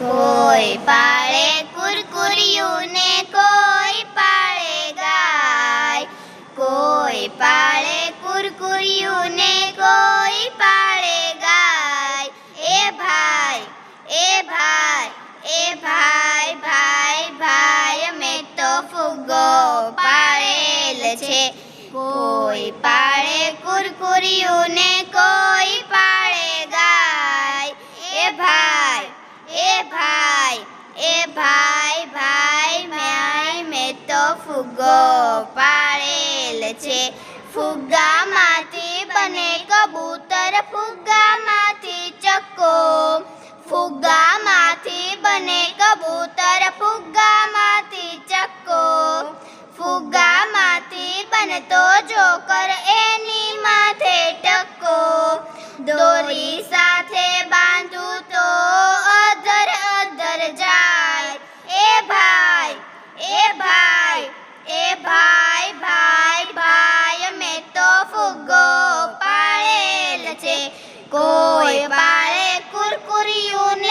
કોઈ પાળે કુરકુરિયું ને કોઈ પાળે ગાય કોઈ પાળે કુરકુરિયું ને કોઈ પાળે છે. કોઈ પાળે કુરકુરિયું કોઈ પાળે ગાય. એ ભાઈ એ ભાઈ એ ભાઈ ભાઈ મેં મેં તો ફુગ્ગો પાળેલ છે. ફુગ્ગામાંથી બને કબૂતર, ફુગ્ગામાંથી ચક્કો. ફુગ્ગામાંથી બને કબૂતર ફુગ્ગામાંથી બનતો જોકર એની માથે ટકો દોરી સાથે બાંધું તો અધર અધર જાય. એ ભાઈ એ ભાઈ એ ભાઈ ભાઈ ભાઈ, અમે તો ફુગ્ગો પાળેલ છે. કોઈ પાળે કુરકુરિયું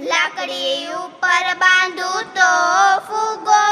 લાકડી ઉપર બાંધું તો ફુગ્ગો